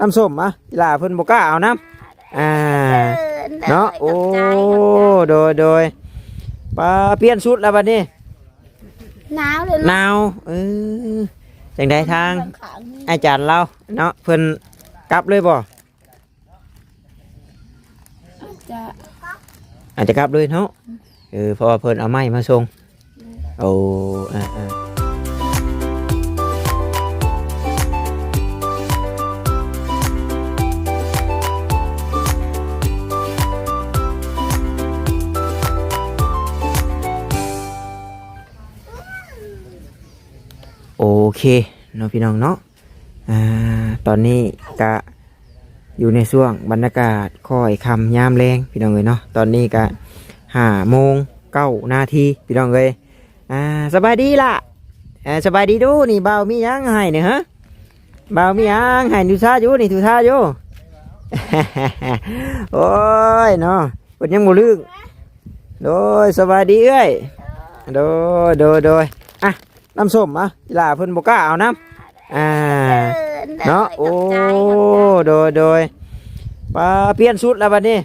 น้ำส้มอะอีหล่าเพิ่นบ่กล้าเอาน้ำอ่าเนาะโอ้โดยโดยปลาเปลี่ยนชุดแล้วบัดนี้หนาวเลยหนาวเออจังใดทางขังอาจารย์เราเนาะเพิ่นกลับเลยบ่จะอาจจะกลับเลยเนาะเออเพราะว่าเพิ่นเอาไม้มาส่งโอ้อ่า เคเนาะพี่น้องเนาะอ่าตอนนี้กะอยู่ในช่วงบรรยากาศค่อยคำยามแรงพี่น้องเลยเนาะตอนนี้ก็ห้าโมงเก้านาทีพี่น้องเลยอ่าสบายดีล่ะอ่าสบายดีดูนี่เบามียังให้เนี่ยฮะเบามียังให้ดูท่าอยู่นี่ดูท่าอยู่ โอ้ยเนาะเป็นยังบ่ลึกโดยสบายดีเอ้ยโดยโดยโดยอะ น้ำส้มอะอีหล่าเพิ่นบ่กล้าเอาน้ำอ่าเนาะโอ้โดยโดยปลาเปลี่ยนชุดแล้วบัดนี้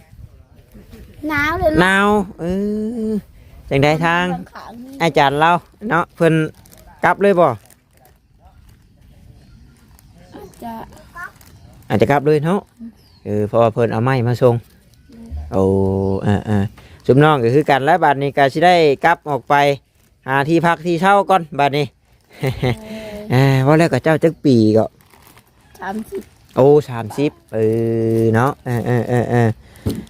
หนาวเลยหนาวเออจังใดทางขังอาจารย์เราเนาะเพิ่นกลับเลยบ่จะอาจจะกลับเลยเนาะเออเพราะว่าเพิ่นเอาไม้มาส่งโอ้อ่าอ่าสุมน้องก็คือกันแล้วบัดนี้ก็สิได้กลับออกไป หาที่พักที่เช่าก่อนบัดนี้ อ่าว่าแล้วก็เจ้าจักปีก็ สามสิบโอ้สามสิบเออเนาะเออเออเออเออ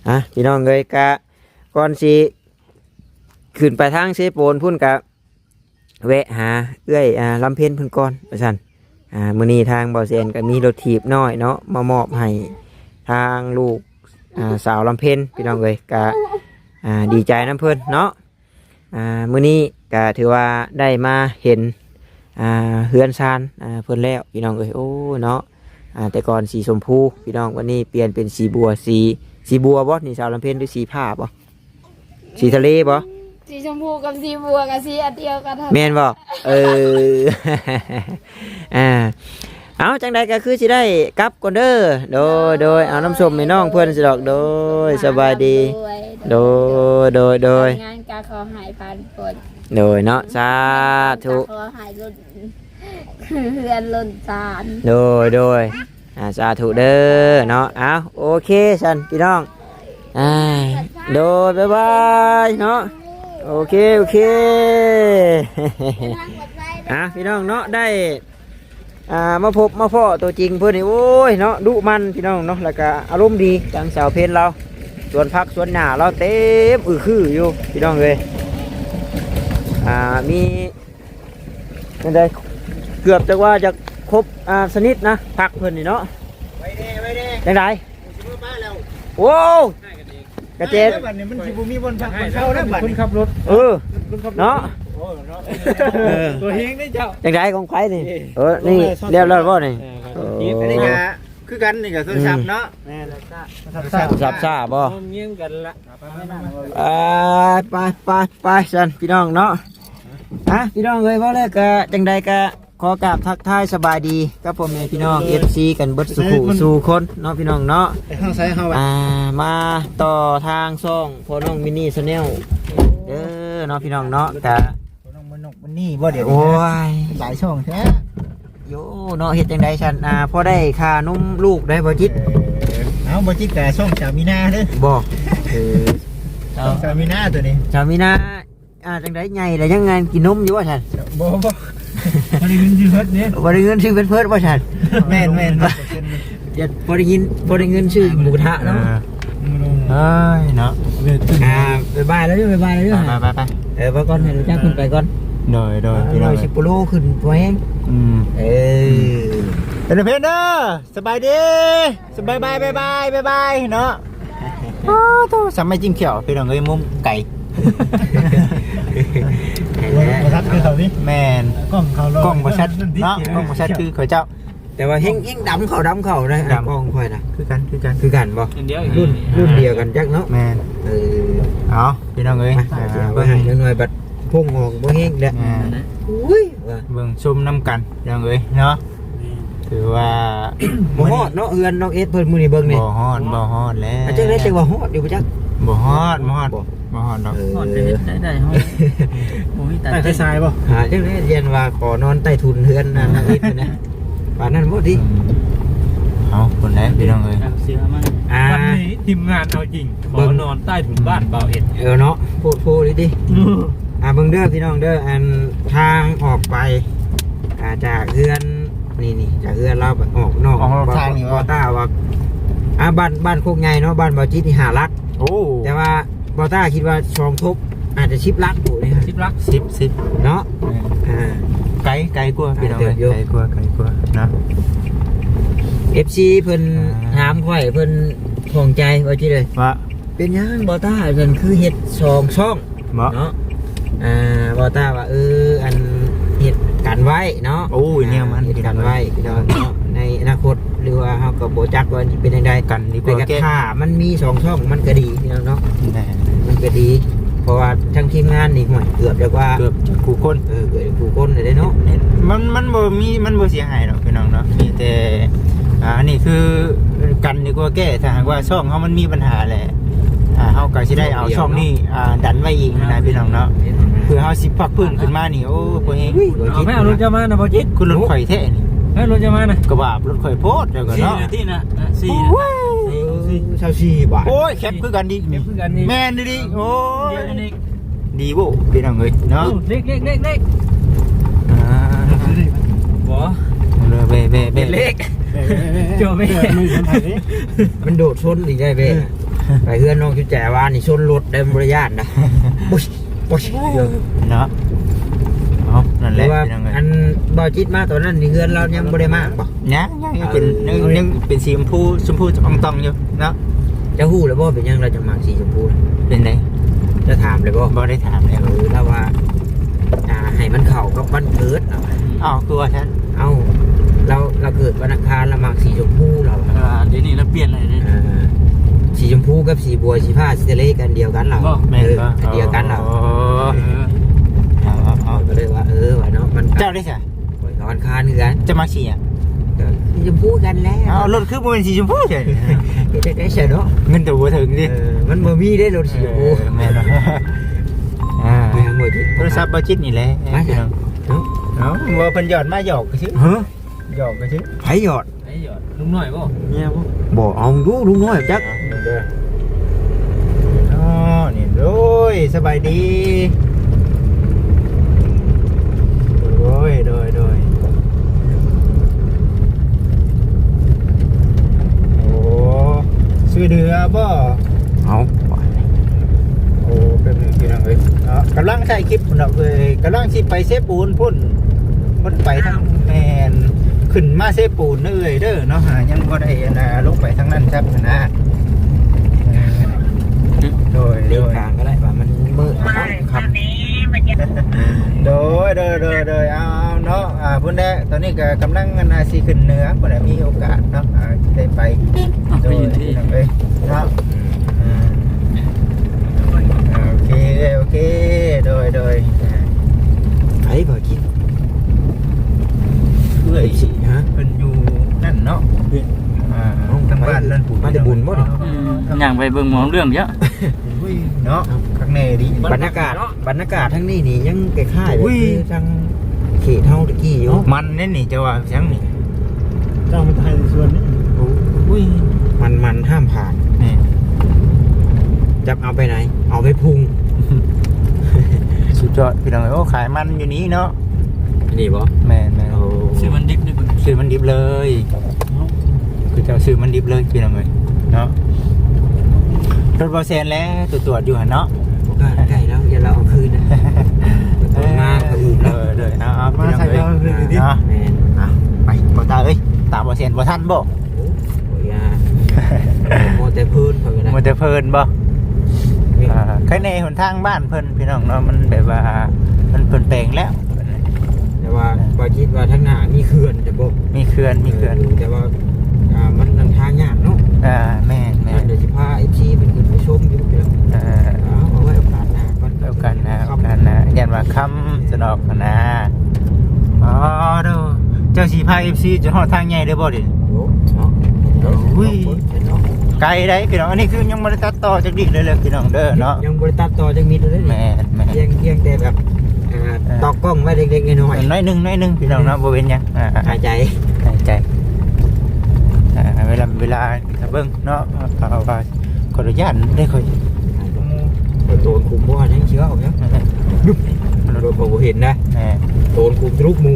อะพี่น้องเลยกะก่อนสิขึ้นไปทางเซโปนพุ่นกะแวะหาเอื้อยอ่าลำเพ็ญเพุ่นก่อนประชันอ่ามื้อนี้ทางบ่อเซนก็มีรถถีบน้อยเนาะมามอบให้ทางลูกอ่าสาวลำเพ็ญพี่น้องเลยกะอ่าดีใจน้ำเพิ่นเนาะอ่ามื้อนี้ ก็ถือว่าได้มาเห็นอ่าเฮือนซานอ่าเพิ่นแล้วพี่น้องเอ้ยโอ้เนาะอ่าแต่ก่อนสีชมพูพี่น้องวันนี้เปลี่ยนเป็นสีบัวสีสีบัวบ่นี่สาวลำเพ็ญหรือสีผ้าบ่สีทะเลบ่สีชมพูกับสีบัวกับสีอันเดียวกันเท่าแม่นบ่เออ อ่าเอาจังใดก็คือสิได้กลับก่อนเด้อโดยโดยเอาน้ำส้มให้น้องเพื่อนสิดอกโดยสบายดี โดยโดยโดย งานการขอหายพันคน โดยเนาะสาธุขอหายล้นเฮือนล้นจานโดยโดยอ่าสาธุเด้อเนาะเอาโอเคสันพี่น้องอ่าโดยบ๊ายบายเนาะโอเคโอเคอะพี่น้องเนาะได้อ่ามาพบมาพ่อตัวจริงเพื่อนนี่โอ้ยเนาะดุมันพี่น้องเนาะแล้วก็อารมณ์ดีจังสาวเพนเราสวนพักสวนหน้าเราเต็มอือคืออยู่พี่น้องเลย อ่ามีเป็นไดเกือบจะว่าจะครบอ่าสนิทนะพักเพื่อนนี่เนาะไปเด้ไปเด้จังไดสิมาบ้านแล้วโว้วกระเจ็ดได้บัดนี้มันสิบ่มีบนพักบนเข้าแล้วบัดคนขับรถเออเนาะโอ้เนาะเออตัวเฮงได้เจ้าจังไดของใครนี่เออนี่เรียบร้อยบ่นี่อันนี้ก็ คือกันนี่ก็โทรศัพท์เนาะแม่แล้วก็สับซ่าบ่เงี้ยงกันละไปไปไปไปสันพี่น้องเนาะฮะพี่น้องเลยว่าแล้วก็จังใดก็ขอกราบทักทายสบายดีกับพ่อแม่พี่น้องเอฟซีกันเบิดสุขุสู่คนเนาะพี่น้องเนาะไปเฮาใส่เฮาไว้อ่ามาต่อทางซ่องพ่อน้องมินี่ชาแนลเด้อเนาะพี่น้องเนาะกะน้องมันนกมันนี่บ่เดี๋ยวโอ้ยหลายช่องแท้ โยเนาะเฮ็ดจังใดฉันอ่าพอได้ค่านมลูกได้บ่จิตเอาบ่จิตแต่ช่องสามีนาเด้อบ่เออช่องสามีนาตัวนี้ชาวมีนาอ่าจังใดใหญ่แล้วยังไงกินนมอยู่ว่าฉันบ่บ่มันเงินยืดเนี่ยบ่ได้เงินซื้อเป็นเพิ่นว่าฉันแม่นแม่นเดี๋ยวพอได้ยินพอได้เงินชื่อหมูกระทะเนาะเอ้ยเนาะอ่าบายบายแล้วด้วยบายบายแล้วด้วยไปไปไปเออไปก่อนให้รู้จักขึ้นไปก่อน โดยโดยพี่พี่น้น้อองยสิบกิโลขึ้นตัวเองอืมเออเป็นเพนเด้อสบายดีสบายบายบายบายบายบายเนาะอ้าวโตสมัยจิ้มเขียวพี่น้องเอ้ยมุมไก่ประทัดคือเขานี่แมนกล้องเขากล้องประชัดเนาะกล้องประชัดคือเขาเจ้า แต่ว่าเฮงเฮงดำเขาดำเขานะดำกล้องค่อยนะคือกันคือกันคือกันบ่เดียวรุ่นรุ่นเดียวกันจักเนาะแมนเออเอาพี่น้องเอ้ยมาเสียไปให้หน่อยบัด พุ่งออกบ่เฮงเด้อแม่นอุ้ยว่าเบิ่งชมน้ำกันพี่น้องเอ้ยเนาะถือว่าบ่ฮอดเนาะเฮือนน้องเอสเพิ่นมื้อนี้เบิ่งนี่บ่ฮอดบ่ฮอดแล้วอาจจะได้จังว่าฮอดอยู่บ่จักบ่ฮอดบ่ฮอดบ่ฮอดดอกเออก่อนจะเฮ็ดได้ได้ห้องบ่มีตัดใต้ทรายป่ะหาจังได้เรียนว่าขอนอนใต้ทุนเฮือนนั่นน้องเอสเพิ่นนะป่านนั้นบ่ดีเอาคนไหนพี่น้องเอ้ยเอาเสือมันอ่าวันนี้ทีมงานเอาจริงขอนอนใต้ถุนบ้านเบาเห็ดเออเนาะพูดพูดดิดิ อ่าเบิ่งเด้อพี่น้องเด้ออันทางออกไปอ่าจากเฮือนนี่นี่จากเฮือนเราไปออกนอกออกทางนี่บ่วะต้าว่าอ่าบ้านบ้านโคกใหญ่เนาะบ้านบ่อจิตนี่หาลัก โอ้แต่ว่าบ่ต้าคิดว่าชองทบอาจจะชิปลักอยู่นี่ฮะชิปรักสิบสิบเนาะอ่า ไกลไกลกว่าพี่น้องเอ้ยเติบอยู่ไกลกว่าไกลกว่าเนาะ FC เพิ่นอ่าถามข่อยเพิ่นของใจว่าจิเลย ว่าเป็นหยังบ่ต้านั่นคือเฮ็ดสองช่องบ่เนาะ อ่าบ่ต้าว่าเอออันเฮ็ดกันไว้เนาะโอ้ยเนี่ยมันเฮ็ดกันไว้พี่น้องเนาะในอนาคตหรือว่าเฮาก็บ่จักว่าสิเป็นจังไดกันดีกแต่ว่าก็แก้ถ้ามันมีสองช่องมันก็ดีพี่น้องเนาะแน่มันก็ดี เพราะว่าทั้งทีมงานนี่ห่วยเกือบจะว่าเกือบจะคู่คนเออเกือบจะผู้คนเลยเด้เนาะมันมันบ่มีมันบ่เสียหายหรอกพี่น้องเนาะมีแต่อ่านี่คือกันดีกว่าแก้ถ้าหากว่าช่องเขามันมีปัญหาแหละ อ่าเฮาก็สิได้เอาช่องนี้อ่าดันไว้อีกนะพี่น้องเนาะเพื่อเฮาสิพักพื้นขึ้นมานี่โอ้บ่เฮงเอาไม่เอารถจะมานะพอจิตคุณรถข่อยแท้นี่ให้รถจะมานะกระบาบรถข่อยโพดเดี๋ยวก่อนสี่เนาะนาทีนะอะสี่นะเออชาวชีบาทโอ้ยแคปคือกันดิเดี๋ยวเพื่อนกันนี่แม่นดิโอ้เดี๋ยวยนี่ดีบ่พี่น้องเอ้ยเนาะเล็กเล็กเล็กเล็กอ่าบ่เลยเบ้เบ้เบ้เล็กเจอไม่ไม่สนใจนี่มันโดดชนอีกได้เบ้น่ะ ไปเฮือนน้องจุแจวานี่ชนรถได้บริญาตนะปุ๊ชปุ๊ชเยอะเนาะเอานั่นหแหรืละอว่าพี่น้องเอ้ย อันบ่จิตมาตอนนั้นนี่เฮือนเรายังบ่ได้มากบ่ยังยังยังเป็นยังยังเป็นสีชมพูชมพูอ่องตองอยู่เนาะจะฮู้แล้วบ่เป็นหยังเราจะมาสีชมพูเป็นไงจะถามเลยบ่บ่ได้ถามแล้วเออแล้วว่าอ่าให้มันเข้ากับวันเกิดเอาอ้าวคือว่าฉันเอ้าเราเราเกิดวันอังคารเรามักสีชมพูเราอะ อ่าเดี๋ยวนี้เราเปลี่ยนอะไรเนี่ยอ่า สีชมพูกับสีบัวสีผ้าสีทะเลกันเดียวกันเราบ่แม่นเออบ่อันเดียวกันเราโอ้เออเอาเอาเอาก็เลยว่าเออว่าเนาะมันเจ้าได้ใช่วันอังคารคือกันจะมาขี่อะก็สีชมพูกันแล้วเอารถคือบ่เป็นสีชมพูใช่เฮ็ดได้ได้ใช่เนาะเงินตัวบ่ถึงดิเออมันบ่มีได้รถสีชมพูเออแม่นบ่อ่าไม่ทั้งหมดที่โทรศัพท์บ่จิตนี่แหละมาพี่จ้ะน้องเนาะเอาว่าเพิ่นหยอดมาหยอกก็ซื่อเฮ้อหยอกก็ซื่อไผหยอดไอ้ หยอดลุงหน่อยบ่เนี่ยบ่บ่เอาดูลุงน้อยจักเด้ออ๋อนี่โดยสบายดีโดยโดยโดยโอ้ซื้อเดือบ่เอาโอ้เป็นหนึ่งพี่น้องเอ้ยเนาะกำลังใช้คลิปพุ่นดอกเอ้ยกำลังสิไปเซปูนพุ่นพุ่นไปทางแมน ขึ้นมาเซปูนเอ้ยเด้อเนาะหายังบ่ได้อันนะลงไปทางนั้นครับนะเออโดยเลีโดกยทางก็ได้ว่ามันมืดครับนนี้มันยังโดยโดยโดยโดยเอาเนาะอ่าพุ่นแดตอนนี้ก็กำลังอันนะสิขึ้นเหนือพุ่นน่ะมีโอกาสเนาะอ่าได้ไปอะโดไปยอยู่ที่ เอ้ยเนาะอืมโอเคโอเคโดยโดยอ่า ไผบ่คิด เพื่อ ไอ้สิฮะ เพิ่นอยู่นั่นเนาะอ่า เอ้า ทางบ้านนั่น มาแต่บุญบ่นี่อืมอย่างไปเบิ่งหมอเรื่องเยอะอุ้ยเนาะข้างในดีบรรยากาศบรรยากาศทั้งนี้นี่ยังคล้ายๆแบบอุ้ยคือทางเขตเฮาตะกี้อยู่มันแน่นี่จะว่าจังนี่เจ้ามันไทยในส่วนนี้อุ้ยมันมันห้ามผ่านนี่จะเอาไปไหน เอาไปพุงสุดยอดพี่น้องเอ้ยโอ้ขายมันอยู่นี้เนาะนี่บ่แม่นแม่นเอาชื่อมันดิบนี่เบิ่งซื้อมันดิบเลย คือจะซื้อมันดิบเลยพี่น้องเอ้ยเนาะรถบอแซนแล้วตรวจตรวจอยู่หั่นเนาะก็ได้แล้วอย่าเราเอาคืนนะตอนมาก็อื่นเอแล้วอเด้อเอาเอาพี่น้องเอ้ยเนาะแม่นอะไปบ่ตาเอ้ยตามบอแซนบ่ทันบ่โอ้ยอะโมแต่พื้นเพิ่นก็ได้มันจะเพลินบ่อ่าใครในหนทางบ้านเพิ่นพี่น้องเนาะมันแบบว่ามันเปลี่ยนแปลงแล้ว แต่ว่าบ่คิดว่าทางหน้ามีเขื่อนแต่บ่มีเขื่อนมีเขื่อนแต่ว่า อ่ามันนำทางยากเนาะอ่าแม่นแม่เดี๋ยวสิพา FC ไปขึ้นไปชมอยู่เดี๋ยวเอ่อเอาเอาไว้โอกาสหน้าก่อนแล้วกันนะแล้วกันนะยันว่าคำสนอกนะอ๋อเด้อเจ้าสีพา FC จนฮอดทางใหญ่เด้อบ่ดิโอ้เนาะอุ้ยเนาะไกลได้พี่น้องอันนี้คือยังบ่ได้ตัดต่อจากดิเลยเลยพี่น้องเด้อเนาะยังบริตัดต่อจังมิดเลยแม่นแม่นเพียงเพียงแต่แบบอ่าตอกกล้องไว้เล็กๆน้อยน้อยหนึงน้อยหนึงพี่น้องเนาะบ่เป็นหยังอ่าๆหายใจหายใจอ่า เวลาเวลาถ้าเบิ่งเนาะเอาว่าขออนุญาตได้ค่อยโดนคุมบ่ยังเชื้อออกยังดุ๊บโดนบ่เห็นนะแหม่โดนคุมทะลุมู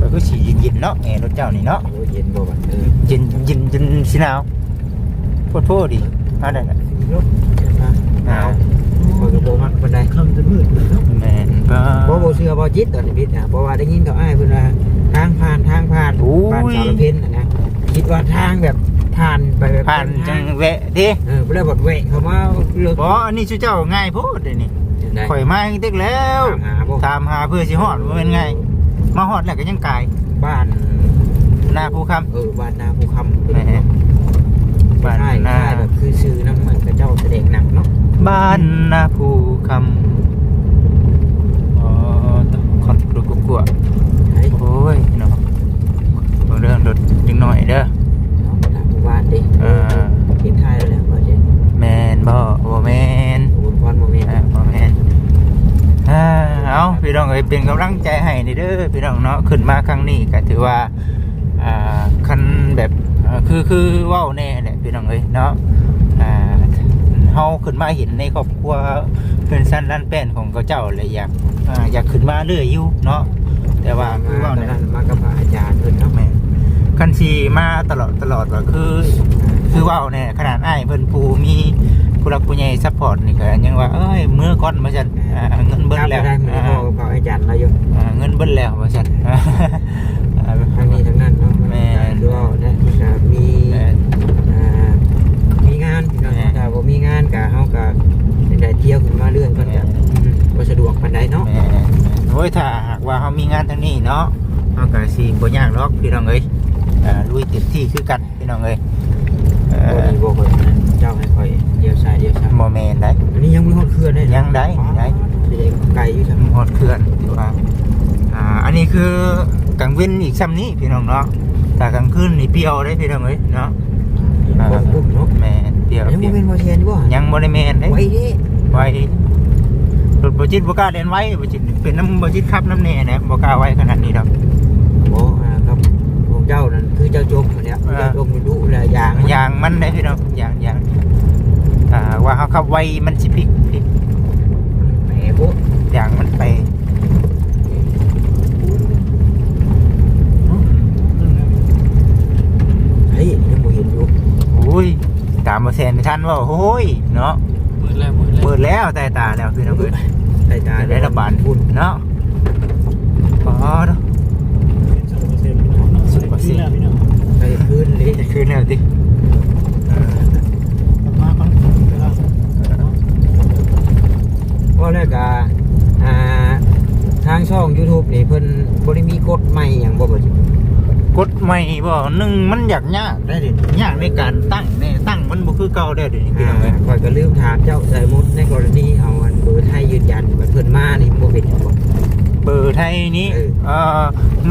ก็คือสีเย็นๆเนาะแอร์รถเจ้านี่เนาะโอ้เย็นบ่บัดเออเย็นเย็นจนสิหนาวโพดโพดดิมาได้ละรถหนาวบ่ก็บ่มักปานใดคำจะมืดเลยเนาะแม่นบ่บ่บ่เชื่ อบ่จิตตอนนี้พิษอะเพราะว่าได้ยินเขาอ้ายเพิ่นว่าทางผ่านทางผ่านผ่านสารเพนน่ะนะคิดว่าทางแบบผ่านไปแบบผ่านจังแวะดิเออบ่ได้บัดแวะเข้ามาเลือกบ่อันนี้ชื่อเจ้าง่ายโพดเด้นี่ได้ข่อยมาอีกตึกแล้ว ถามหาบ่ตามหาเพื่อสิฮอดบ่แม่นไง มาฮอดแล้วก็ยังกายบ้านหน้าภูคำ เออบ้านนาภูคำแหม่บ้านใช่นาใช่แบบคือซื้อน้ำมันกระเจ้าแสดงหนักเนาะบ้านนาภูคำอ๋อ ต้องคอนกลัวกลัวไอ้โอ้ยเนาะเอาเรื่องรถยังหน่อยเด้อเนาะทางหมู่บ้านดิเออเห็นท้ายแล้วแหละว่าเจ๊แมนบ่บ่แมนโอ้ยพรโมเมนต์อ่าบ่แมนอ่าเอาพี่น้องเอ้ยเป็นกำลังใจให้นี่เด้อพี่น้องเนาะขึ้นมาครั้งนี้ก็ถือว่าอ่าคันแบบอ่าคือคือเว้าแน่แหละพี่น้องเอ้ยเนาะอ่าเฮาขึ้นมาเห็นในครอบครัวเป็นสั้นลั่นแป้นของเขาเจ้าเลยอยาก อ่าอยากขึ้นมาเรื่อยอยู่เนาะแต่ว่าคือว่าเว้าตอนเนี่ยนั้นมากับพระอาจารย์เพิ่นเนาะแม่นคันชีมาตลอดตลอดว่าคือ คือเว่าเนี่ยขนาดอ้ายเพิ่นผู้มีผู้รักผู้ใหญ่ซัพพอร์ตนี่ก็ยังว่าเอ้ยมื้อก่อนว่าซั่นอ่าเงินเบิดครับแล้วได้มืออ่าพ่อกับพระอาจารย์เราอยู่อ่าเงินเบิดแล้วว่าซั่นอ่าทั้งนี้ทั้งนั้นเนาะแม่นคือว่าเนี่ยก็มีแม่นอ่ามีงานพี่น้องแม่นถ้าบ่มีงานก็เฮาก็ได้เที่ยวขึ้นมาเรื่อยเพิ่นก็อืม บ่สะดวกปานใดเนาะแม่โอ้ยถ้าหากว่าเฮามีงานทางนี้เนาะเฮาก็สิบ่ยากหรอกพี่น้องเอ้ยอ่าลุยเต็มที่คือกันพี่น้องเอ้ยเอ่บ่อดีบ่ค่อยนั้นเจ้าให้ค่อยเดียวซ้ายเดียวซ้ายบ่แม่นได้ อันนี้ยังมีฮอดเคลื่อนได้นะยังได้ได้ สิได้ไกลอยู่ซั่นฮอดเคลื่อนถือว่าอ่า อันนี้คือกลางเว้นอีกซ้ำนี้พี่น้องเนาะแต่กลางคืนนี่เปรี้ยวได้พี่น้องเอ้ยเนาะอ่าบ่คุ้มเนาะแม่นเปรี้ยวยังเปบ่รี้ยวแม่นบ่แทนอยู่บ่ยังบ่ได้แม่นเด้ไว้ดิไว้ รถบ่จิตบ่กล้าเล่นไว้บ่จิตเป็นน้ำบ่จิตขับน้ำแน่นะบ่กล้าไว้ขนาดนี้ดอกบ่อ่าครับของเจ้านั่นคือเจ้าจมอันเนี้ยเออเจ้าจมอยู่ดุแลยางยางมันได้พี่น้องยางยางอ่าว่าเฮาขับไว้มันสิพลิกพลิกแหมโบยางมันไปเฮ้ยยังบ่เห็นอยู่อุ้ยตามบ่แซนไม่ทันว่าโอ้ยเนาะมื ดแล้วมืดแล้วเปิดแล้วแต่ตาแล้วพี่น้องเอ้ยใส่ตาได้ระบาดฝุ่นเนาะอ๋อเนาะสุดกว่าสิพี่น้องใส่คืนเลยจะคืนแล้วติเออมาฟังเวลาเพราะแล้วก็อ่าทางช่อง YouTube นี่เพิ่นบ่ได้มีกฎใหม่หยังบ่บ่จิกดใหม่บ่หนึ่งมันอยากยากได้ดิยากในการตั้งแน่ตั้ง มันบ่คือเก่าได้ดิพี่อ่าน้องเอ้ยข่อยก็ลืมถามเจ้าสายมุดในกรณีเอาอันเบอร์ไทยยืนยันว่าเพิ่นมานี่บ่เป็นหยังบ่ เบอร์ไทยนี้เออ เอ่อ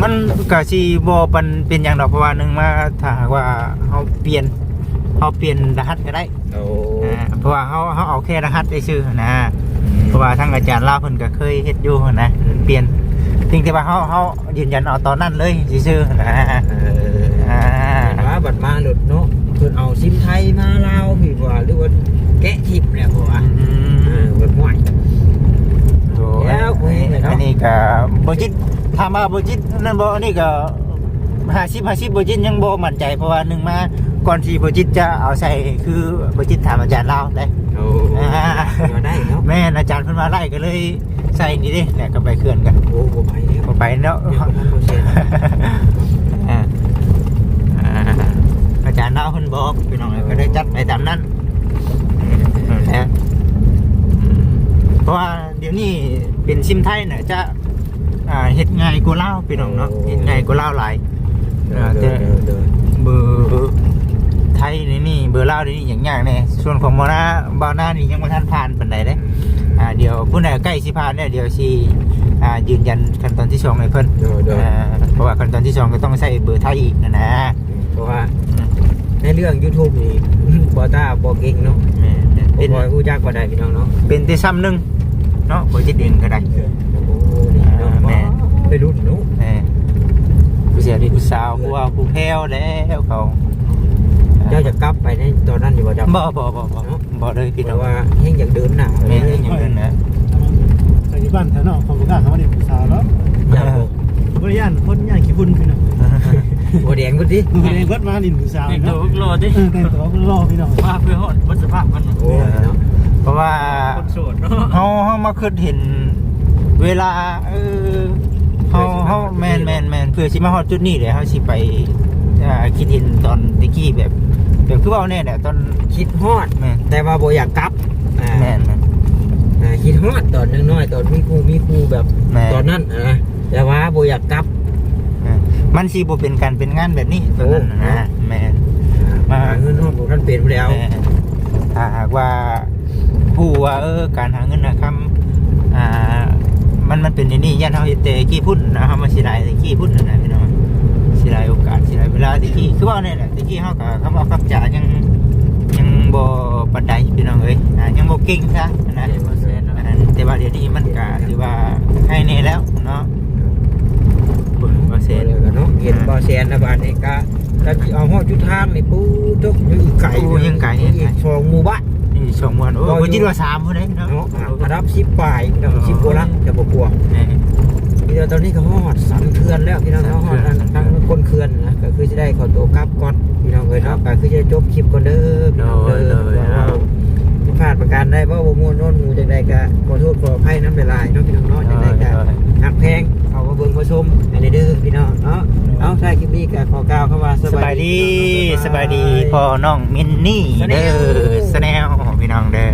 มันก็สิบ่เป็นเป็นอย่างดอกเพราะว่าหนึงมาถ้าหากว่าเฮาเปลี่ยนเฮาเปลี่ยนรหัสก็ได้โอ้อ่าเพราะว่าเฮาเฮาเอาแค่รหัสได้ชื่อนะ เพราะว่าทางอาจารย์ลาวเพิ่นก็เคยเฮ็ดอยู่นะเปลี่ยนจริงแต่ว่าเฮาเฮายืนยันเอาตอนนั้นเลยซื่อๆนะเอออ่าว่าบัดมาหลุดเนาะเพิ่นเอาซิมไทยมาลาวพี่ว่าหรือว่าแกะทิปเนี่ยเพว่าอืเอมอเพิ่นม่วยโอ้แล้วคุยเนาะอันนี้ก็บ่จิตถามว่าบ่จิตนั่นบ่อันนี้ก็50 50บ่จิตยังบ่มั่นใจเพราะว่าหนึ่งมาก่อนที่บ่จิตจะเอาใส่คือบ่จิตถามอาจารย์ลาวได้โอ้ได้เนาะแม่อาจารย์เพิ่นมาไล่ก็เลยใส่นี่เด้แล้วก็ไปเคลื่อนกันโอ้บ่ไปแล้วบ่ไปเนาะ เดี๋ยวท่านโปรเซน อ่าอ่าอาจารย์ลาวเพิ่นบอกพี่น้องก็ได้จัดไปตามนั้นนั่นแหละอืมเพราะว่าเดี๋ยวนี้เป็นซิมไทยน่ะจะอ่าเฮ็ดง่ายกว่าลาวพี่น้องเนาะเฮ็ดง่ายกว่าลาวหลายเดินเดินเดินเบอร์ไทยนี่นี่เบอร์ลาวนี่อย่างยากแน่ส่วนของบอนาบานานี่ยังไม่ทันผ่านปันใดเด้อ่าเดี๋ยวผู้ใดใกล้สิพานเนี่ยเดี๋ยวสิอ่ายืนยันขั้นตอนที่สองให้เพิ่นโดยโดยอ่าเพราะว่าขั้นตอนที่สองก็ต้องใช้เบอร์ไทยอีกนะนะเพราะว่า ในเรื่อง YouTube นี่ บอต้าบอเก่งเนาะแม่นเป็เป็นนบอยผู้จักก็ได้พี่น้องเนาะเป็นแต่ซ้ำหนึงเนาะบ่จิตเองก็ได้ โอ้โหนี่เนาะแม่ ไปรุ่นเนาะแหม่ผู้เสียดีผู้สาวผู้ว่าผู้แพ้วแล้วเขาเจ้าจะกลับไปในตอนนั้นอยู่บ่จ๊ะบ่บ่บ่บ่บ่เลยพี่เพน้องราะว่าเฮงอยากเดินหน้าแม่นอย่างนั้นนะ ไปที่บ้านแถวเนาะของบุกล้าเขามาเด็กสาวแล้วอยากบอกบริยานคนย่านขี้ฝุ่นพี่น้อง บัวแดงพุ่นดิมือเองก็มาดินผู้สาวเด็กโตเนาะกโลดิเออแต่งตัวก็รอพี่น้องว่าเพื่อหอดวัสภาพมันโอ้ยเนาะเพราะว่าคนโสดเนาะเฮาเฮามาคิดเห็นเวลาเออเฮาเฮาแม่นแม่นแม่นเพื่อสิมาฮอดจุดนี้เดี๋ยวเฮาสิไปอ่าคิดเห็นตอนตะกี้แบบแบบคือเว้าแน่แหละตอนคิดฮอดแม่นแต่ว่าบ่อยากกลับอ่าแม่นแม่นอ่าคิดฮอดตอนน้อยๆตอนมีครูมีครูแบบแม่ตอนนั้นอะนะแต่ว่าบ่อยากกลับแม่นมันสิบ่เป็นการเป็นงานแบบนี้ตอนนั้นน่ะโอ้นะแม่นมา หาเงินฮอดบ่ทันเป็นผู้แล้วแม่ถ้าหากว่าผู้ว่าเออการหาเงินนะครับอ่า มันมันเป็นอย่างนี้ยันเฮาเฮ็ดแต่กี้พุ่นนะเฮามาสิได้แต่กี้พุ่นนั่นนะพี่น้องสิได้โอกาสสิได้เวลาแต่กี้คือว่าเนี่ยแหละแต่กี้เฮาก็คำว่าคำจายังยังบ่ปานใดพี่น้องเอ้ยอ่ายังบ่เก่งซะนะอันนั้นแต่ว่าเดี๋ยวนี้มันก็ถือว่าให้แน่แล้วเนาะบ่เซ็นเเนาะเห็นบ่แซนนะบาดนี้ก็ก็สิเอาฮอดจุดทางนี่ปูตกอยู่อีกไกลโอ้ยังไกลยังอีไกลกสองหมู่บ้านนี่ชมวันโอ้บ่คิดว่า3พุ่นเด้เนาะเนาะอ่าระดับ10ปลายเนาะ10กว่าละจะบ่กลัวแม่พี่น้องตอนนี้ก็ฮอดสันเขื่อนแล้วพี่น้องเนาะฮอดทางทางก้นเขื่อนนะก็คือจะได้ขอตัวกลับก่อนพี่น้องเอ้ยเนาะก็คือจะจบคลิปก่อนเด้อพี่น้องเด้อว่าเราผิดพลาดประการใดว่าบ่ม่วนโน่นหมู่จังใดก็ขอโทษขออภัยนำหลายๆเนาะพี่น้องเนาะจังใดก็ หักแพงเอามาเบิ่งมาชมอันนี้เด้อพี่น้องเนาะเอาท้ายคลิปนี้ก็ขอกล่าวคำว่าสสบาบายยดีดีสบายดีพอน้องมินนี่เด้อสแนลพี่น้องเด้อ